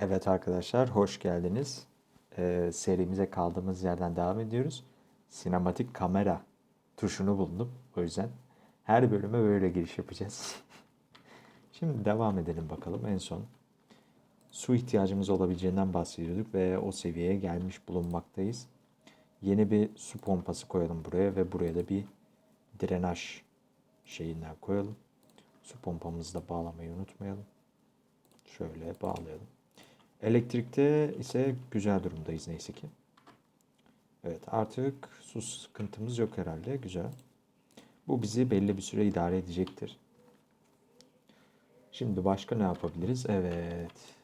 Evet arkadaşlar, hoş geldiniz. Ee, serimize kaldığımız yerden devam ediyoruz. Sinematik kamera tuşunu buldum. O yüzden her bölüme böyle giriş yapacağız. Şimdi devam edelim bakalım. En son su ihtiyacımız olabileceğinden bahsediyorduk ve o seviyeye gelmiş bulunmaktayız. Yeni bir su pompası koyalım buraya ve buraya da bir drenaj şeyinden koyalım. Su pompamızı da bağlamayı unutmayalım. Şöyle bağlayalım. Elektrikte ise güzel durumdayız neyse ki. Evet artık su sıkıntımız yok herhalde. Güzel. Bu bizi belli bir süre idare edecektir. Şimdi başka ne yapabiliriz? Evet.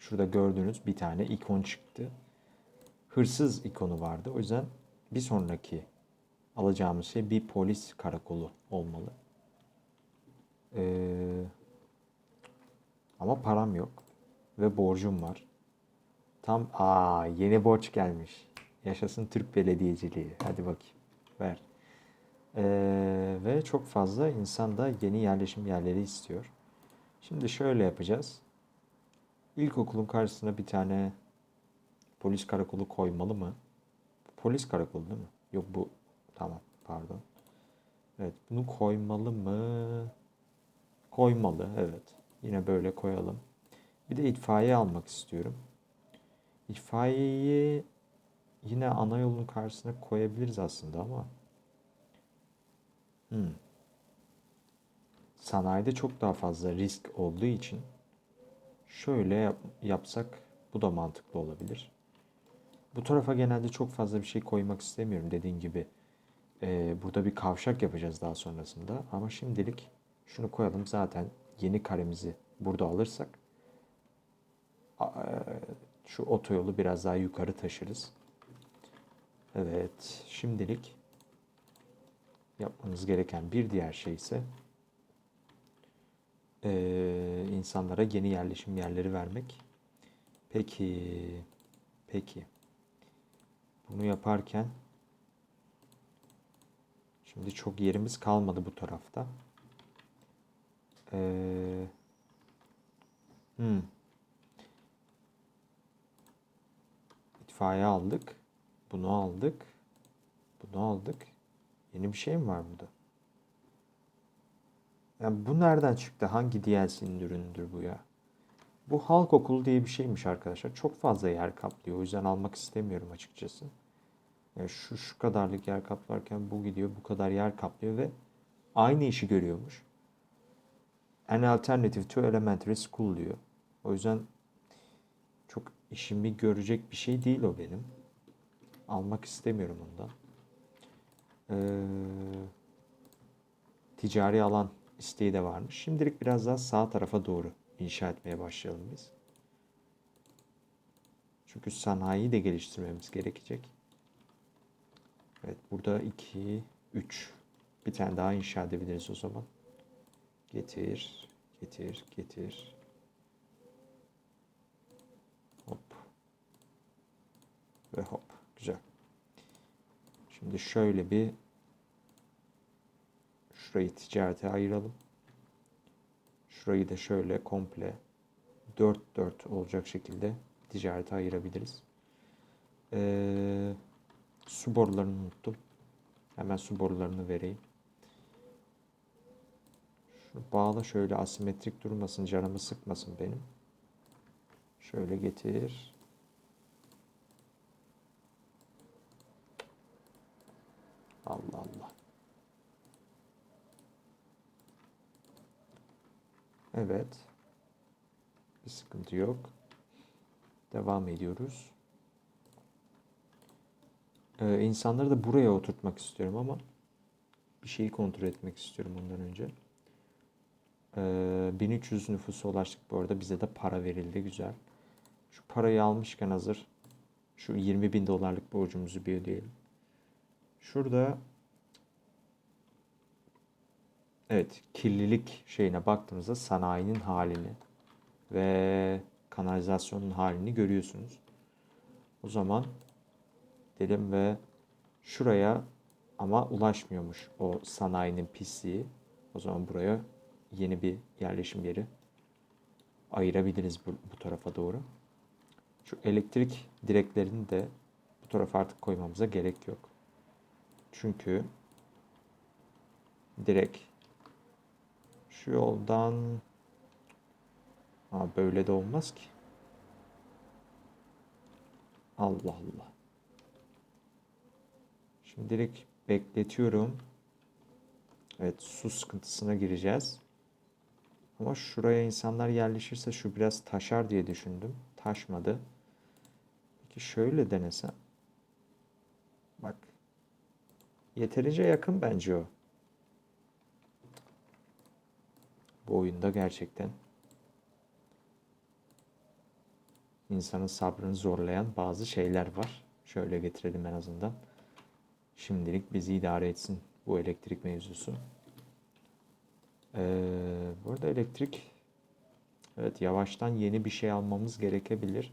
Şurada gördüğünüz bir tane ikon çıktı. Hırsız ikonu vardı. O yüzden bir sonraki alacağımız şey bir polis karakolu olmalı. Ee, ama param yok ve borcum var. Tam aa yeni borç gelmiş. Yaşasın Türk Belediyeciliği. Hadi bakayım. Ver. Ee, ve çok fazla insan da yeni yerleşim yerleri istiyor. Şimdi şöyle yapacağız. İlkokulun karşısına bir tane polis karakolu koymalı mı? Polis karakolu değil mi? Yok bu. Tamam pardon. Evet bunu koymalı mı? Koymalı evet. Yine böyle koyalım. Bir de itfaiye almak istiyorum. İtfaiyeyi yine ana yolun karşısına koyabiliriz aslında ama. Hmm. Sanayide çok daha fazla risk olduğu için şöyle yap- yapsak bu da mantıklı olabilir. Bu tarafa genelde çok fazla bir şey koymak istemiyorum dediğin gibi. Ee, burada bir kavşak yapacağız daha sonrasında. Ama şimdilik şunu koyalım. Zaten yeni karemizi burada alırsak şu otoyolu biraz daha yukarı taşırız. Evet, şimdilik yapmamız gereken bir diğer şey ise eee, insanlara yeni yerleşim yerleri vermek. Peki, peki. Bunu yaparken şimdi çok yerimiz kalmadı bu tarafta. Eee hmm. İtfaiye aldık. Bunu aldık. Bunu aldık. Yeni bir şey mi var burada? Yani bu nereden çıktı? Hangi DLC'nin ürünüdür bu ya? Bu halk okulu diye bir şeymiş arkadaşlar. Çok fazla yer kaplıyor. O yüzden almak istemiyorum açıkçası. Yani şu şu kadarlık yer kaplarken bu gidiyor bu kadar yer kaplıyor ve aynı işi görüyormuş. An alternative to elementary school diyor. O yüzden çok işimi görecek bir şey değil o benim. Almak istemiyorum ondan. Ee, ticari alan isteği de varmış. Şimdilik biraz daha sağ tarafa doğru inşa etmeye başlayalım biz. Çünkü sanayiyi de geliştirmemiz gerekecek. Evet burada 2, 3. Bir tane daha inşa edebiliriz o zaman. Getir, getir, getir. Hop. Ve hop. Güzel. Şimdi şöyle bir şurayı ticarete ayıralım. Şurayı da şöyle komple 4-4 olacak şekilde ticarete ayırabiliriz. Ee, su borularını unuttum. Hemen su borularını vereyim. Şu bağla şöyle asimetrik durmasın, canımı sıkmasın benim. Şöyle getir. Allah Allah. Evet. Bir sıkıntı yok. Devam ediyoruz. Ee, insanları da buraya oturtmak istiyorum ama bir şeyi kontrol etmek istiyorum ondan önce. Ee, 1300 nüfusa ulaştık bu arada. Bize de para verildi. Güzel. Şu parayı almışken hazır şu 20 bin dolarlık borcumuzu bir ödeyelim. Şurada evet kirlilik şeyine baktığımızda sanayinin halini ve kanalizasyonun halini görüyorsunuz. O zaman dedim ve şuraya ama ulaşmıyormuş o sanayinin pisliği. O zaman buraya yeni bir yerleşim yeri ayırabiliriz bu, bu tarafa doğru. Şu elektrik direklerini de bu tarafa artık koymamıza gerek yok. Çünkü direkt şu yoldan Aa, böyle de olmaz ki. Allah Allah. Şimdilik bekletiyorum. Evet su sıkıntısına gireceğiz. Ama şuraya insanlar yerleşirse şu biraz taşar diye düşündüm. Taşmadı. Peki şöyle denesem. Bak. Yeterince yakın bence o. Bu oyunda gerçekten insanın sabrını zorlayan bazı şeyler var. Şöyle getirelim en azından. Şimdilik bizi idare etsin bu elektrik mevzusu. Ee, bu arada elektrik evet yavaştan yeni bir şey almamız gerekebilir.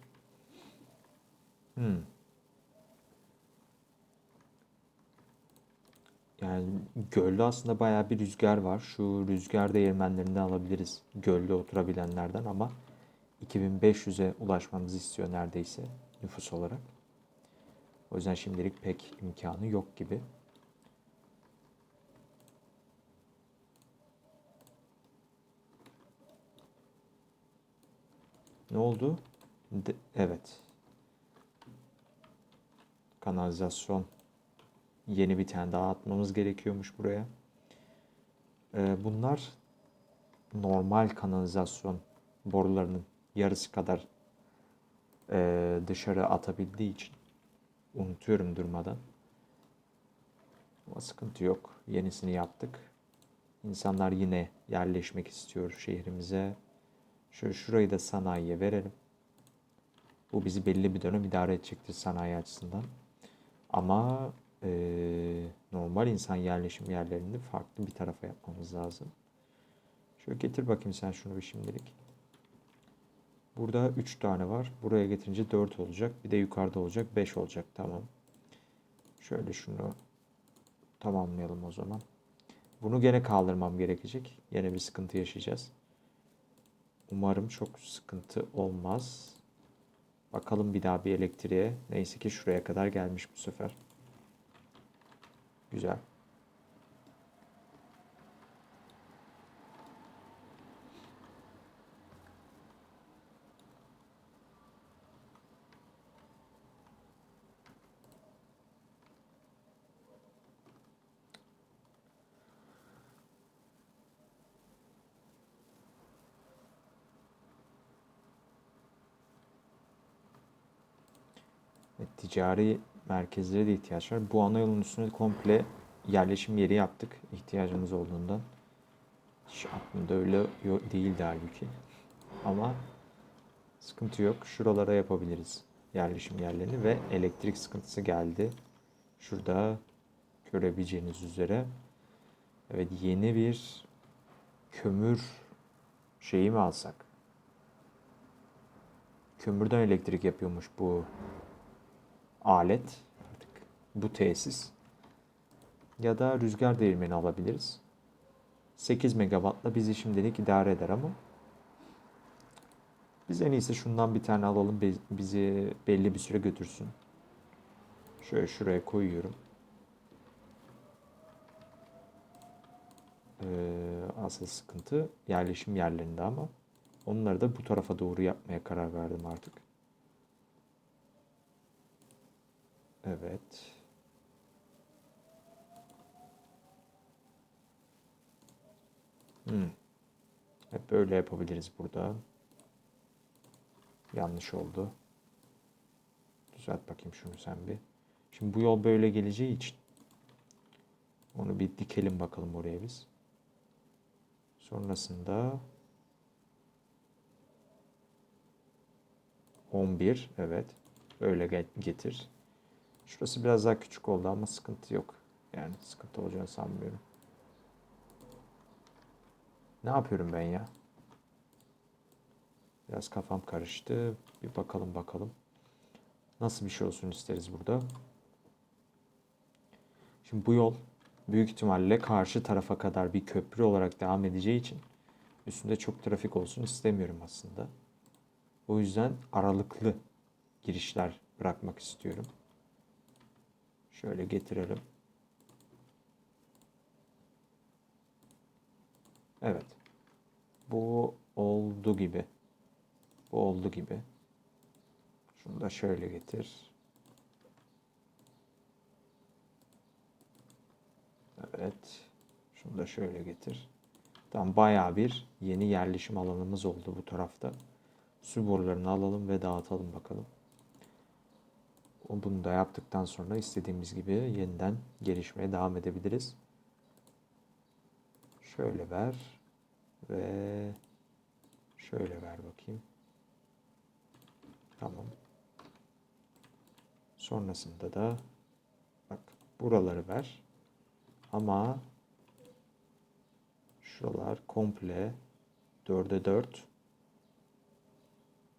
Hmm. Yani gölde aslında bayağı bir rüzgar var. Şu rüzgar değirmenlerini alabiliriz gölde oturabilenlerden ama 2500'e ulaşmamızı istiyor neredeyse nüfus olarak. O yüzden şimdilik pek imkanı yok gibi. Ne oldu? De- evet. Kanalizasyon yeni bir tane daha atmamız gerekiyormuş buraya. Ee, bunlar normal kanalizasyon borularının yarısı kadar e, dışarı atabildiği için unutuyorum durmadan. Ama sıkıntı yok. Yenisini yaptık. İnsanlar yine yerleşmek istiyor şehrimize. Şöyle şurayı da sanayiye verelim. Bu bizi belli bir dönem idare edecektir sanayi açısından. Ama e, normal insan yerleşim yerlerini farklı bir tarafa yapmamız lazım. Şöyle getir bakayım sen şunu bir şimdilik. Burada 3 tane var. Buraya getirince 4 olacak. Bir de yukarıda olacak. 5 olacak. Tamam. Şöyle şunu tamamlayalım o zaman. Bunu gene kaldırmam gerekecek. Yine bir sıkıntı yaşayacağız. Umarım çok sıkıntı olmaz. Bakalım bir daha bir elektriğe. Neyse ki şuraya kadar gelmiş bu sefer. Güzel. Ticari merkezlere de ihtiyaç var. Bu ana yolun üstüne komple yerleşim yeri yaptık ihtiyacımız olduğundan. Hiç aklımda öyle değildi halbuki. Ama sıkıntı yok. Şuralara yapabiliriz yerleşim yerlerini ve elektrik sıkıntısı geldi. Şurada görebileceğiniz üzere. Evet yeni bir kömür şeyi mi alsak? Kömürden elektrik yapıyormuş bu alet artık bu tesis ya da rüzgar değirmeni alabiliriz. 8 megawattla bizi şimdilik idare eder ama biz en iyisi şundan bir tane alalım bi- bizi belli bir süre götürsün. Şöyle şuraya koyuyorum. Ee, asıl sıkıntı yerleşim yerlerinde ama onları da bu tarafa doğru yapmaya karar verdim artık. Evet. Hmm. Hep böyle yapabiliriz burada. Yanlış oldu. Düzelt bakayım şunu sen bir. Şimdi bu yol böyle geleceği için onu bir dikelim bakalım oraya biz. Sonrasında 11 evet. Öyle ge- getir. Şurası biraz daha küçük oldu ama sıkıntı yok. Yani sıkıntı olacağını sanmıyorum. Ne yapıyorum ben ya? Biraz kafam karıştı. Bir bakalım bakalım. Nasıl bir şey olsun isteriz burada. Şimdi bu yol büyük ihtimalle karşı tarafa kadar bir köprü olarak devam edeceği için Üstünde çok trafik olsun istemiyorum aslında. O yüzden aralıklı girişler bırakmak istiyorum. Şöyle getirelim. Evet. Bu oldu gibi. Bu oldu gibi. Şunu da şöyle getir. Evet. Şunu da şöyle getir. Tamam bayağı bir yeni yerleşim alanımız oldu bu tarafta. Su borularını alalım ve dağıtalım bakalım. Bunu da yaptıktan sonra istediğimiz gibi yeniden gelişmeye devam edebiliriz. Şöyle ver ve şöyle ver bakayım. Tamam. Sonrasında da bak buraları ver. Ama şuralar komple 4'e 4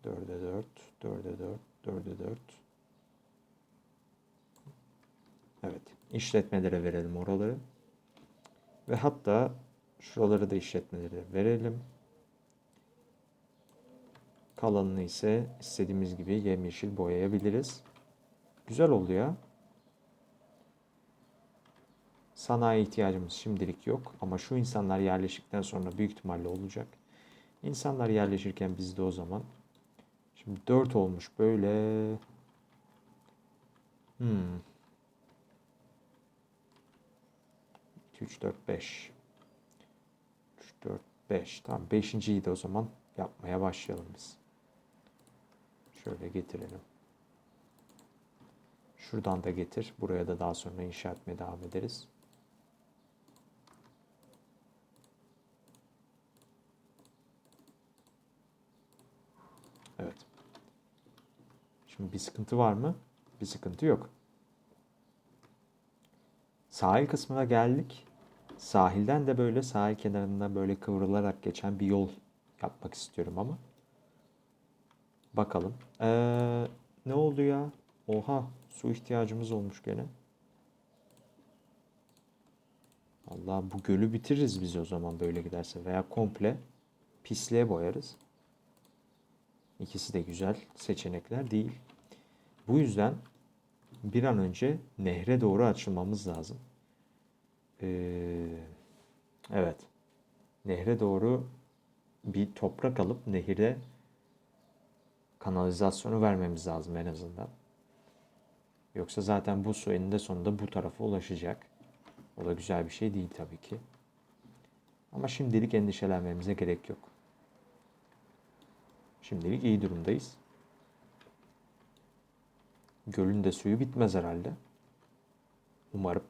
4'e 4 4'e 4 4'e 4 Evet. işletmelere verelim oraları. Ve hatta şuraları da işletmelere verelim. Kalanını ise istediğimiz gibi yemyeşil boyayabiliriz. Güzel oldu ya. Sanayi ihtiyacımız şimdilik yok ama şu insanlar yerleştikten sonra büyük ihtimalle olacak. İnsanlar yerleşirken biz de o zaman şimdi 4 olmuş böyle hmm 3 4 5 3 4 5 tamam 5.yi de o zaman yapmaya başlayalım biz. Şöyle getirelim. Şuradan da getir. Buraya da daha sonra inşa etmeye devam ederiz. Evet. Şimdi bir sıkıntı var mı? Bir sıkıntı yok. Sahil kısmına geldik. Sahilden de böyle sahil kenarında böyle kıvrılarak geçen bir yol yapmak istiyorum ama. Bakalım. Ee, ne oldu ya? Oha su ihtiyacımız olmuş gene. Allah bu gölü bitiririz biz o zaman böyle giderse veya komple pisliğe boyarız. İkisi de güzel seçenekler değil. Bu yüzden bir an önce nehre doğru açılmamız lazım. Ee, evet. Nehre doğru bir toprak alıp nehire kanalizasyonu vermemiz lazım en azından. Yoksa zaten bu su eninde sonunda bu tarafa ulaşacak. O da güzel bir şey değil tabii ki. Ama şimdilik endişelenmemize gerek yok. Şimdilik iyi durumdayız. Gölün de suyu bitmez herhalde. Umarım.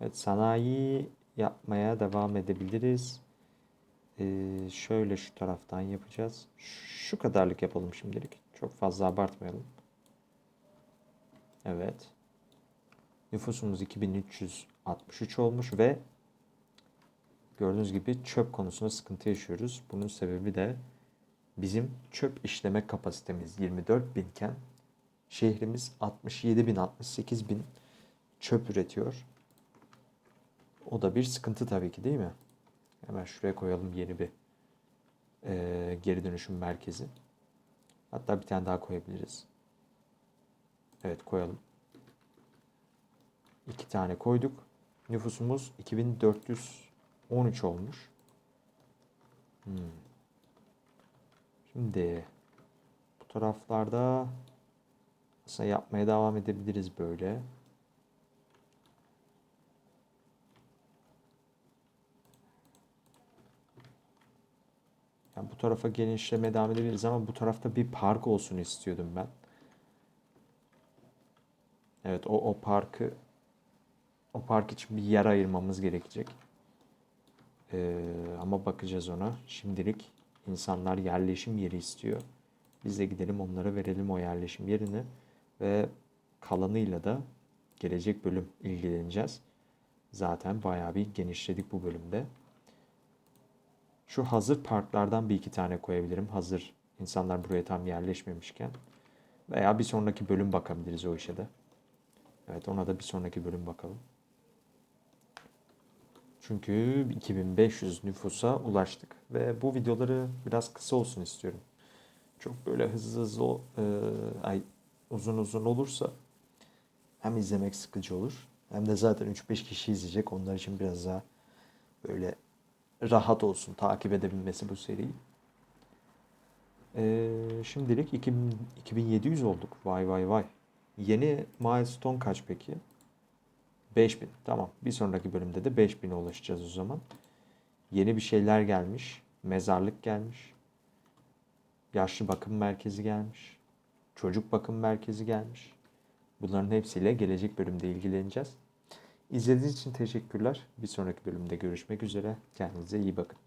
Evet sanayi yapmaya devam edebiliriz. Ee, şöyle şu taraftan yapacağız. Şu kadarlık yapalım şimdilik. Çok fazla abartmayalım. Evet. Nüfusumuz 2363 olmuş ve gördüğünüz gibi çöp konusunda sıkıntı yaşıyoruz. Bunun sebebi de bizim çöp işleme kapasitemiz 24 binken şehrimiz 67 bin 68 bin çöp üretiyor. O da bir sıkıntı tabii ki değil mi? Hemen şuraya koyalım yeni bir e, geri dönüşüm merkezi. Hatta bir tane daha koyabiliriz. Evet koyalım. İki tane koyduk. Nüfusumuz 2413 olmuş. Hmm. Şimdi bu taraflarda aslında yapmaya devam edebiliriz böyle. Yani bu tarafa genişlemeye devam edebiliriz ama bu tarafta bir park olsun istiyordum ben. Evet o, o parkı o park için bir yer ayırmamız gerekecek. Ee, ama bakacağız ona. Şimdilik insanlar yerleşim yeri istiyor. Biz de gidelim onlara verelim o yerleşim yerini ve kalanıyla da gelecek bölüm ilgileneceğiz. Zaten bayağı bir genişledik bu bölümde. Şu hazır parklardan bir iki tane koyabilirim. Hazır insanlar buraya tam yerleşmemişken. Veya bir sonraki bölüm bakabiliriz o işe de. Evet ona da bir sonraki bölüm bakalım. Çünkü 2500 nüfusa ulaştık ve bu videoları biraz kısa olsun istiyorum. Çok böyle hızlı hızlı e, ay uzun uzun olursa hem izlemek sıkıcı olur hem de zaten 3-5 kişi izleyecek. Onlar için biraz daha böyle rahat olsun takip edebilmesi bu seriyi. Ee, şimdilik 2000, 2700 olduk. Vay vay vay. Yeni milestone kaç peki? 5000. Tamam. Bir sonraki bölümde de 5000'e ulaşacağız o zaman. Yeni bir şeyler gelmiş. Mezarlık gelmiş. Yaşlı bakım merkezi gelmiş. Çocuk bakım merkezi gelmiş. Bunların hepsiyle gelecek bölümde ilgileneceğiz. İzlediğiniz için teşekkürler. Bir sonraki bölümde görüşmek üzere. Kendinize iyi bakın.